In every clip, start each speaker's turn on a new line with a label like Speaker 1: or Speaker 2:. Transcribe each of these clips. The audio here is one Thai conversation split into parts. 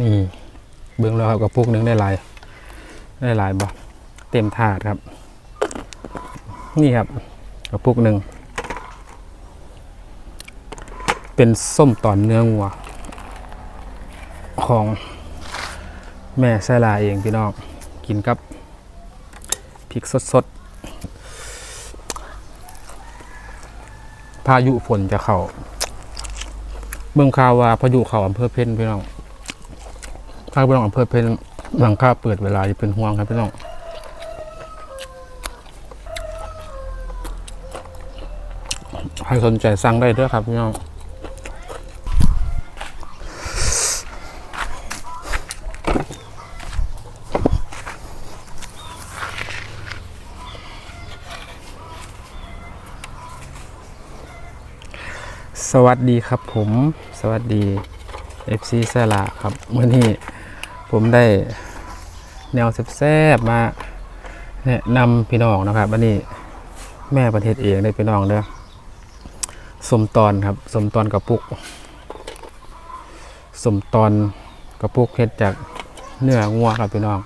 Speaker 1: นี่เบื้องแล้วครับกระปุกหนึงได้หลายได้หลายบ่เต็มถาดครับ นี่ครับกระปุกหนึ่งเป็นส้มตอนเนื้องัว ของแม่ไซลาเองพี่น้องกินกับพริกสดๆพายุฝนจะเข้าเบื้องข่าวาพายุเข้าอำเภอเพ็ญพี่น้อง ถ้าพี่น้องอำเภอเพ็ญหลังคาเปิดเวลาจะเป็นห่วงครับพี่น้องใครสนใจสั่งได้ด้วยครับพี่น้องสวัสดีครับผม สวัสดี FC แซลาครับเมื่อนี้ ผมได้แนวแซ่บๆมาแนะนำพี่น้องนะครับอันนี้แม่ประเทศเองได้พี่น้องเด้อสมตอนครับสมตอนกระปุกสมตอนกระปุกเฮ็ดจากเนื้องัวครับพี่น้อง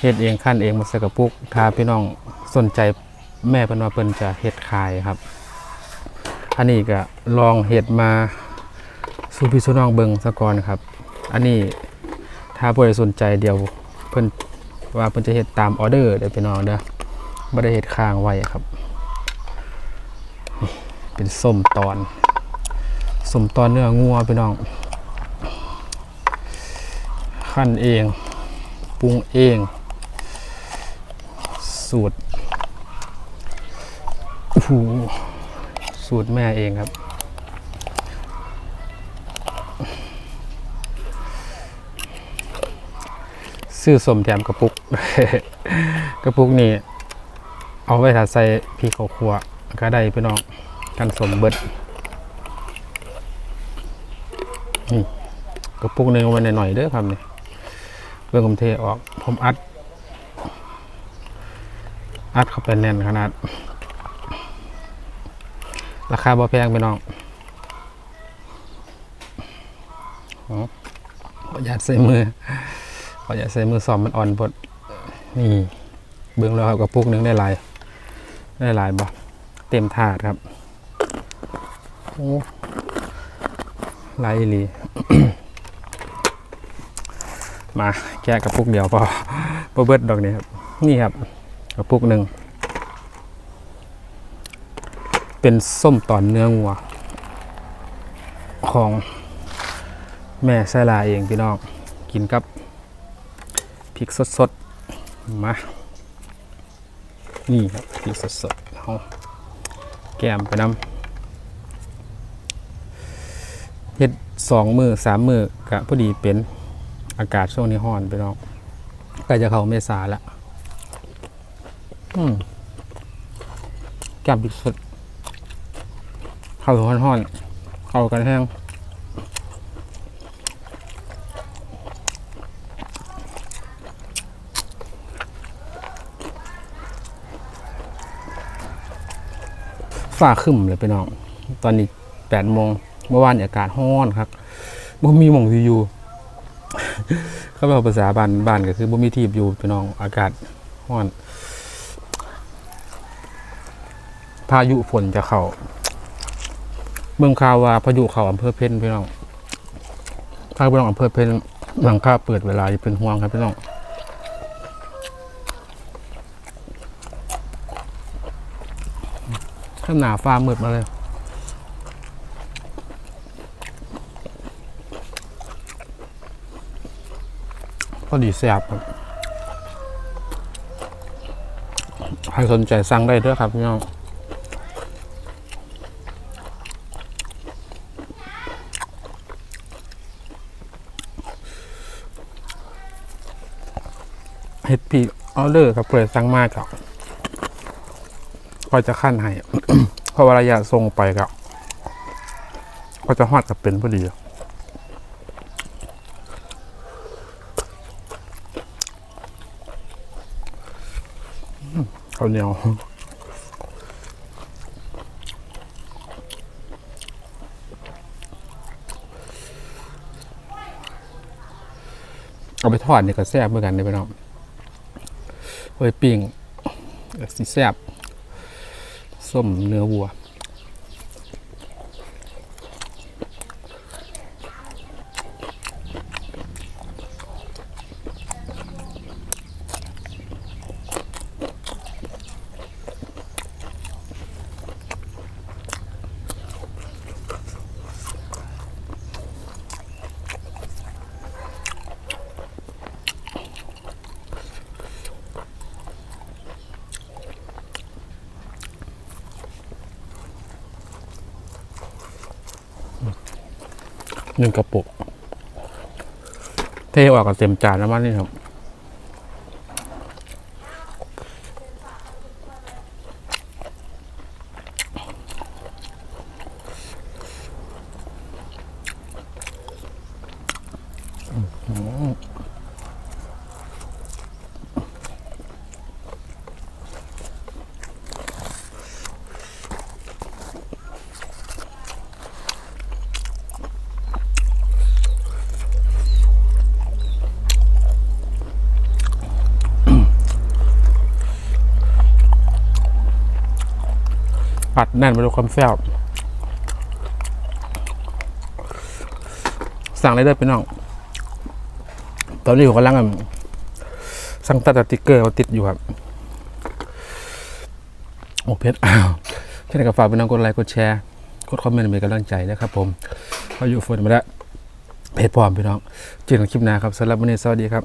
Speaker 1: เฮ็ดเองขั้นเองมาใส่กระปุกถ้าพี่น้องสนใจแม่เพิ่นว่าเพิ่นจะเฮ็ดขายครับอันนี้ก็ลองเฮ็ดมาสู่พี่สู่น้องเบิ่งซะก่อนครับ อันนี้ ถ้าผู้ใดสนใจเดี๋ยวเพิ่นว่าเพิ่นจะเฮ็ดตามออเดอร์เด้อพี่น้องเด้อบ่ได้เฮ็ดค้างไว้ครับ เป็นส้มตอนส้มตอนเนื้องัวพี่น้องขั้นเองปรุงเอง สูตรโอ้สูตรแม่เองครับ ซื้อสมแถมกระปุก กระปุกนี่เอาไว้ถ้าใส่พริกข้าวคั่วก็ได้พี่น้องกันสมเบิดนี่กระปุกหนึ่งเอาไว้หน่อยๆเด้อครับนี่เพื่อผมเทออก ผมอัด อัดเข้าไปแน่นขนาด ราคาบ่แพงพี่น้องอ๋อขออนุญาตใส่มือ ขออนุญาใส่มือสอมมันอ่อนพดนี่เบื้องแล้วครับกระปุกนึงได้หลายได้หลายบ่เต็มถาดครับโอ้ไลายลีมาแกะกระปุกเดียวพอพอเบิดดอกนี้ครับ นี่ครับกระปุกหนึ่ง เป็นส้มตอนเนื้องัว ของแม่ไซลาเองพี่น้อง กินกับ ริกสดๆ มา นี่ครับพริกสดๆเอาแกมไปน้ำเฮ็ดสองมือสามมือกะพอดีเป็นอากาศช่วงนี้ร้อนไปน้องใกล้จะเข้าเมษาล้วอืมแกมพริกสดเข้าห้อนๆเข้ากันแห้ง ฟ้าครึ้มเลยไปน้อง ตอนนี้แปดโมงเมื่อวานอากาศร้อนครับบ่มีหม่องที่อยู่เขาบอกภาษาบ้านบ้านก็คือบ่มีที่อยู่พี่น้องอากาศร้อน พายุฝนจะเข้าเมืองข่าวว่าพายุเข้าอำเภอเพ็ญพี่น้องถ้าพี่น้องอำเภอเพ็ญหลังคาเปิดเวลาจะเป็นห่วงครับพี่น้อง ข้างหนาฟ้ามืดมาเลยพอดีแซ่บครับใครสนใจสั่งได้ด้วยครับพี่น้องเฮ็ดพีออเดอร์ครับเปิดสั่งมากครับ ก็จะขั้นให้ เพราะว่าระยะส่งไปครับก็จะฮอดกับเป็นพอดีข้าวเหนียวเอาไปทอดนี่ก็แซ่บเหมือนกันเลยพี่น้องเอาไปปิ้งสิแซ่บ ส้มเนื้อวัว หนึ่งกระปุก เทออกกับเต็มจานแล้วมั้งนี่ครับ อัดแน่นไปด้วยความแซ่บสั่งได้เลยพี่น้อง ตอนนี้ผมกำลังสั่งตัดสติ๊กเกอร์มาติดอยู่ครับ โอ้เพชรอ้าวแค่ไหนก็ฝากพี่น้องกดไลค์กดแชร์กดคอมเมนต์เป็นกำลังใจนะครับผมเขาอยู่ฝนมาแล้วเพจพร้อมพี่น้องเจอกันคลิปหน้าครับสำหรับวันนี้สวัสดีครับ